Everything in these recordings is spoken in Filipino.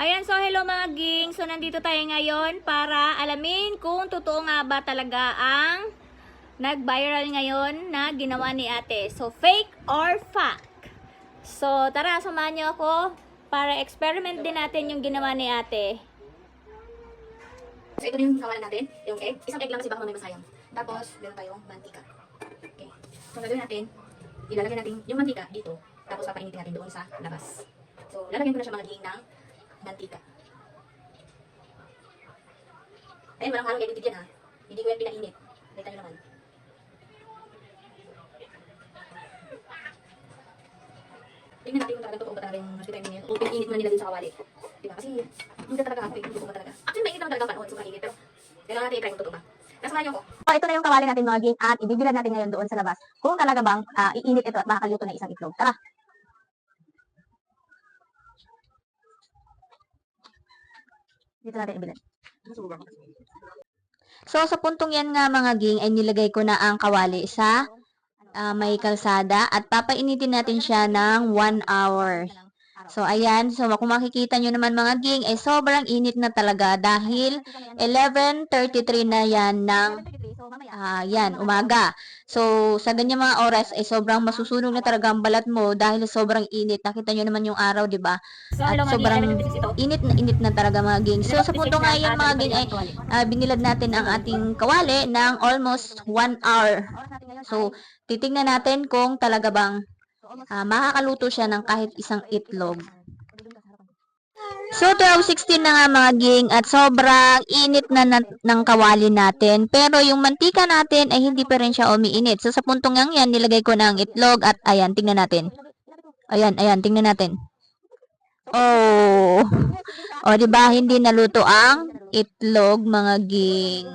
Ayan, so hello mga ging. So nandito tayo ngayon para alamin kung totoo nga ba talaga ang nag-viral ngayon na ginawa ni ate. So fake or fact? So tara, samahan niyo ako para experiment din natin yung ginawa ni ate. So, ito yung kawalan natin, yung egg. Isang egg lang kasi baka mamay masayang. Tapos, meron tayong mantika. Okay. So, gagawin natin, ilalagay natin yung mantika dito, tapos papainitin natin doon sa labas. So, lalagyan ko na siya mga gihing ng mantika. Ayun, walang halong edited yan ha. Hindi ko yan pinainit. Nakita nyo naman. Tingnan natin kung talagang totoo ba talaga yung mantika yun. Kung pinainit mo na nila dun sa kawali. Diba? Kasi, hindi talaga ako. Hindi ko talaga. Actually, mainit naman talaga ang panahon. Sobrang init. Pero, kailangan natin i-try kung totoo ba. So, ito na yung kawali natin mga ging at ibibilad natin ngayon doon sa labas kung talaga bang ah, iinit ito at makakaluto na isang itlog. Tara! Dito natin ibilad. So sa puntong yan nga mga ging ay nilagay ko na ang kawali sa ah, may kalsada at papainitin natin siya ng 1 hour. So ayan, so kung makikita nyo naman mga ging ay sobrang init na talaga dahil 11.33 na yan ng ah, yan, umaga. So sa ganyan mga oras ay sobrang masusunog na talaga ang balat mo dahil sobrang init. Nakita nyo naman yung araw, di ba? At sobrang. Init na init na talaga mga ging. So sa punto nga yan mga ging ay ah, binilad natin ang ating kawali ng almost 1 hour. So, titingnan natin kung talaga bang ah, makakaluto siya ng kahit isang itlog. So, 12.16 na nga mga ging at sobrang init na, na ng kawali natin. Pero yung mantika natin ay hindi pa rin siya umiinit. So, sa puntong yan, nilagay ko na ang itlog at ayan, tingnan natin. Ayan, ayan, tingnan natin. Oh. O, di ba hindi naluto ang itlog, mga ging.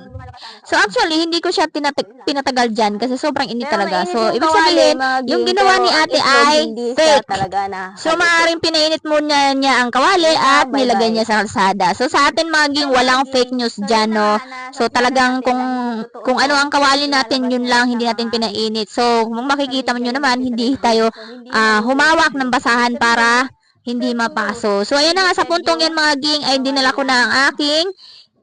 So, actually, hindi ko siya tinatag- pinatagal dyan kasi sobrang init talaga. So, ibig sabihin, yung ginawa ni ate ay fake. talaga na. So, maaaring pinainit muna niya ang kawali at nilagay niya sa kalsada. So, sa atin mga ging, walang fake news dyan, no? So, talagang kung, kung ano ang kawali natin, yun lang, hindi natin pinainit. So, kung makikita mo nyo naman, hindi tayo ah, humawak ng basahan para hindi mapaso. So, ayan na nga, sa puntong yan mga ging, ay dinala ko na ang aking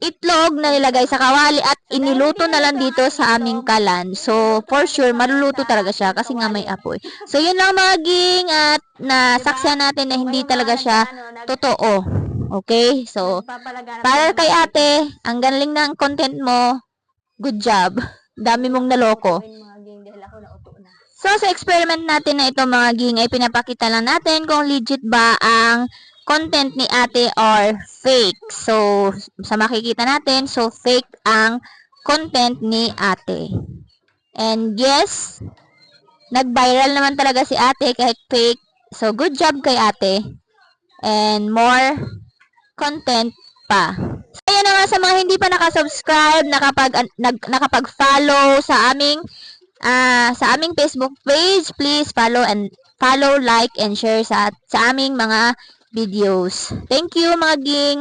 itlog na nilagay sa kawali at iniluto na lang dito sa aming kalan. So, for sure, maluluto talaga siya kasi nga may apoy. So, yun lang mga ging at nasaksihan natin na hindi talaga siya totoo. Okay? So, para kay ate, ang galing ng content mo, good job. Dami mong naloko. So, sa experiment natin na ito mga ging, ay pinapakita lang natin kung legit ba ang content ni ate or fake. So, sa makikita natin, so fake ang content ni ate. And yes, nag-viral naman talaga si ate kahit fake. So, good job kay ate. And more content pa. So, ayan na nga sa mga hindi pa nakasubscribe, nakapag, nag, nakapag-follow sa aming ah sa aming Facebook page, please follow and follow, like, and share sa, sa aming mga videos. Thank you, mga ging!